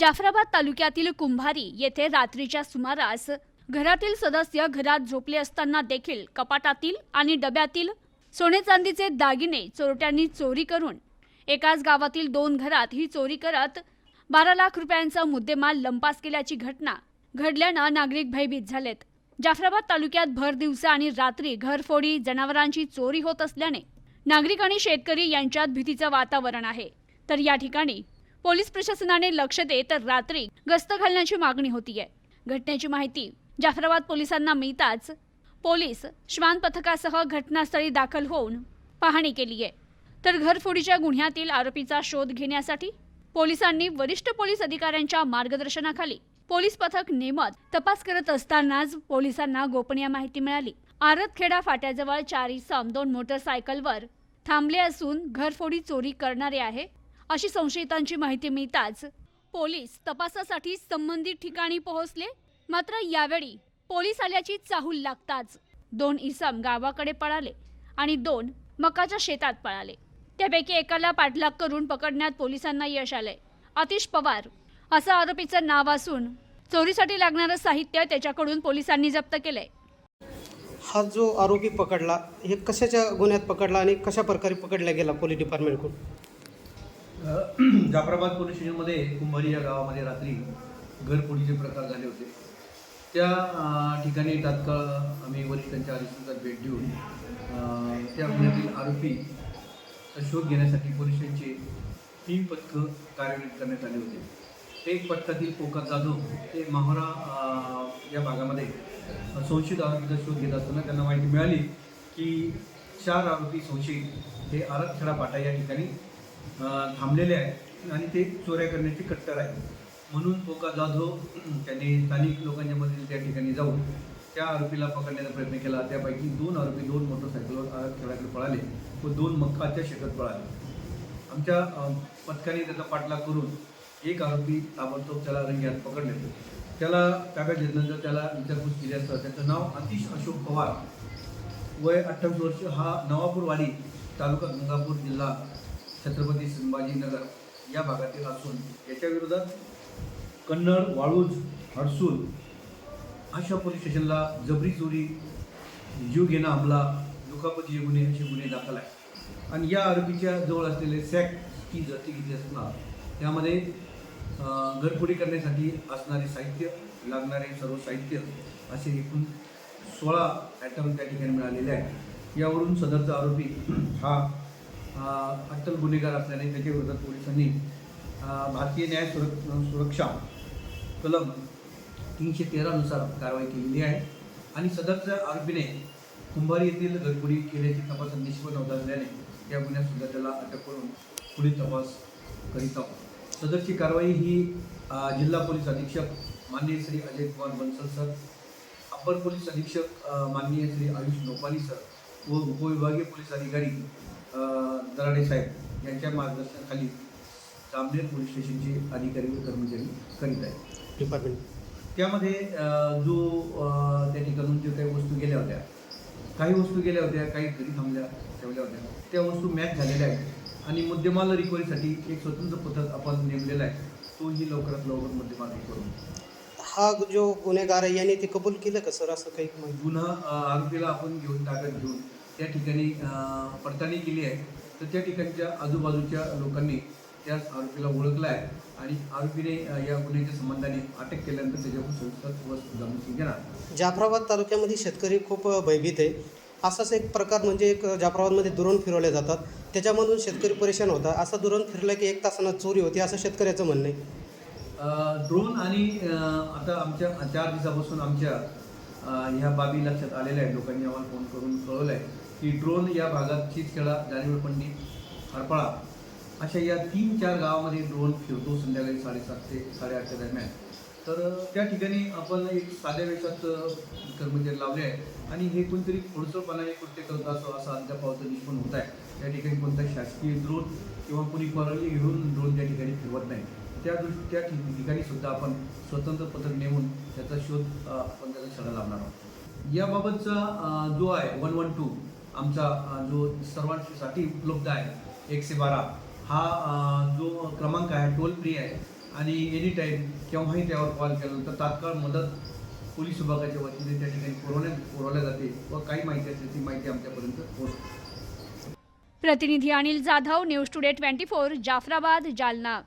जाफराबाद तालुक्यातील कुंभारी येथे रात्रीच्या सुमारास घरातील सदस्य घरात झोपले असताना देखील कपाटातील आणि डब्यातील सोने चांदीचे दागिने चोरट्यांनी चोरी करून एकाच गावातील दोन घरात ही चोरी करत बारा लाख रुपयांचा मुद्देमाल लंपास केल्याची घटना घडल्यानं नागरिक भयभीत झालेत. जाफराबाद तालुक्यात भर दिवसा आणि रात्री घरफोडी जनावरांची चोरी होत असल्याने नागरिक आणि शेतकरी यांच्यात भीतीचं वातावरण आहे. तर या ठिकाणी पोलीस प्रशासनाने लक्ष देत रात्री गस्त घालण्याची मागणी होतीये. घटनेची माहिती जाफराबाद पोलिसांना मिळताच पोलीस श्वान पथकासह घटनास्थळी दाखल होऊन पाहणी केली आहे तर घरफोडीच्या गुन्ह्यातील आरोपीचा शोध घेण्यासाठी पोलिसांनी वरिष्ठ पोलीस अधिकाऱ्यांच्या मार्गदर्शनाखाली पोलीस पथक नेमत तपास करत असतानाच पोलिसांना गोपनीय माहिती मिळाली. आरतखेडा फाट्याजवळ चार इसम दोन मोटरसायकलवर थांबले असून घरफोडी चोरी करणारे आहे अशी संशयितांची माहिती मिळताच पोलीस तपासासाठी संबंधित ठिकाणी पोहोचले. मात्र यावेळी पोलीस आल्याची चाहूल लागताच दोन इसम गावाकडे पळाले आणि दोन मकाच्या शेतात पळाले. त्यापैकी एकाला पाठलाग करून पकडण्यात पोलिसांना यश आलंय. आतिश पवार असं आरोपीचं नाव असून चोरीसाठी लागणारं साहित्य त्याच्याकडून पोलिसांनी जप्त केलंय. हा जो आरोपी पकडला हे कशाच्या गुन्ह्यात पकडला आणि कशा प्रकारे पकडला गेला पोलीस डिपार्टमेंटकडून? जाफराबाद पोलीस स्टेशनमध्ये कुंभारी या गावामध्ये रात्री घरफोडीचे प्रकार झाले होते. त्या ठिकाणी तात्काळ आम्ही वरिष्ठांच्या आदेशानुसार भेट देऊन त्या गुन्ह्यातील आरोपी शोध घेण्यासाठी पोलिसांचे तीन पथकं कार्यान्वित करण्यात आले होते. एक पथकातील पोका जाधव ते माहोरा या भागामध्ये संशयित आरोपीचा शोध घेत असताना त्यांना माहिती मिळाली की चार आरोपी संशयित हे आरतखेडा पाटा या ठिकाणी थांबलेले आहेत. आणि ते चोऱ्या करण्याचे कट्टर आहेत. म्हणून पोका जाधव त्यांनी स्थानिक लोकांच्या मधील त्या ठिकाणी जाऊन त्या आरोपीला पकडण्याचा प्रयत्न केला. त्यापैकी दोन आरोपी दोन मोटरसायकलवर आरतखेडाकडे पळाले व दोन मक्काच्या शेतात पळाले. आमच्या पथकाने त्याचा पाठलाग करून एक आरोपी ताबडतोब त्याला रंग्यात पकडले. त्याला ताब्यात घेतल्यानंतर त्याला विचारपूस केली असता त्याचं नाव अतिश अशोक पवार. वय अठ्ठावीस वर्ष. हा नवापूरवाडी तालुका गंगापूर जिल्हा छत्रपती संभाजीनगर या भागातील असून याच्या विरोधात कन्नड वाळूज हडसूल अशा पोलीस स्टेशनला जबरी चोरी जीव घेणं हमला दुखापती गुन्हे असे गुन्हे दाखल आहे आणि या आरोपीच्या जवळ असलेले सॅक की जती किती असणार त्यामध्ये अं, घरफोडी करण्यासाठी असणारे साहित्य लागणारे सर्व साहित्य असे एकूण सोळा आयटम त्या ठिकाणी मिळालेले आहे यावरून सदरचा आरोपी हा अट्टल गुन्हेगार असल्याने त्याच्या पोलिसांनी भारतीय न्याय सुर सुरक्षा कलम तीनशे तेरानुसार कारवाई केलेली आहे. आणि सदरच्या आरोपीने कुंभारी येथील घरगुडी केल्याची तपास निष्पन्न होत असल्याने या गुन्ह्यातसुद्धा त्याला अटक करून पुढील तपास करीत आहोत. सदरची कारवाई ही जिल्हा पोलीस अधीक्षक माननीय श्री अजय कुमार बन्सल सर अप्पर पोलीस अधीक्षक माननीय श्री आयुष नोपाली सर व उपविभागीय पोलीस अधिकारी अ, दराडे साहेब यांच्या मार्गदर्शनाखाली जामनेर पोलीस स्टेशनचे अधिकारी व कर्मचारी करीत आहेत. डिपार्टमेंट. त्यामध्ये जो त्या ठिकाणून जे काही वस्तू गेल्या होत्या काही वस्तू गेल्या होत्या काही घरी थांबल्या ठेवल्या होत्या त्या वस्तू मॅच झालेल्या आहेत आणि मुद्देमाल रिकव्हरीसाठी एक स्वतंत्र पथक आपण नेमलेला आहे तोही लवकरात लवकर मुद्देमाल करू हा जो गुन्हेगार आहे याने ते कबूल केलं का सर असं काही गुन्हा आरोपीला आपण घेऊन ताब्यात घेऊन त्या ठिकाणी पडताळणी केली आहे. तर त्या ठिकाणच्या आजूबाजूच्या लोकांनी त्या आरोपीला ओळखलं आहे आणि आरोपीने या गुन्ह्याच्या संबंधाने अटक केल्यानंतर त्याच्याकडून सविस्तर व जामीन घेणार जाफराबाद तालुक्यामध्ये शेतकरी खूप भयभीत आहे. असाच एक प्रकार म्हणजे एक जाफराबादमध्ये दुरण फिरवले जातात. त्याच्यामधून शेतकरी परेशान होता असा दुरण फिरला की एक तासानं चोरी होती असं शेतकऱ्याचं म्हणणं आहे. ड्रोन आणि आता आमच्या चार दिवसापासून आमच्या ह्या बाबी लक्षात आलेल्या आहेत. लोकांनी आम्हाला फोन करून कळवलं आहे की ड्रोन या भागात चितखेडा पंडित हरपळा अशा या तीन चार गावामध्ये ड्रोन फिरतो संध्याकाळी साडेसात ते साडेआठच्या दरम्यान. तर त्या ठिकाणी आपण एक साध्या वेशात कर्मचारी लावले आहे आणि हे कोणतरी पुढचंपणाने कृत्य करत असा अंत्या अद्यापावचं निष्पन्न होत आहे. त्या ठिकाणी कोणता शासकीय ड्रोन किंवा कुणी परवानगी घेऊन ड्रोन त्या ठिकाणी फिरवत नाही. त्या दृष्टी त्या ठिकाणी सुद्धा आपण स्वतंत्र पथक नेमून त्याचा शोध आपण त्याचा छडा लावणार आहोत. याबाबतचा जो आहे वन वन टू आमचा जो सर्वांसाठी उपलब्ध आहे एकशे बारा हा जो क्रमांक आहे टोल फ्री आहे. आणि एनी टाईम केव्हाही त्यावर कॉल केला तर तात्काळ मदत पोलीस विभागाच्या वतीने त्या ठिकाणी पुरवण्यात पुरवल्या जाते व काही माहिती असेल ती माहिती आमच्यापर्यंत पोहोचते. प्रतिनिधी Anil Jadhav news today twenty four Jafrabad Jalna.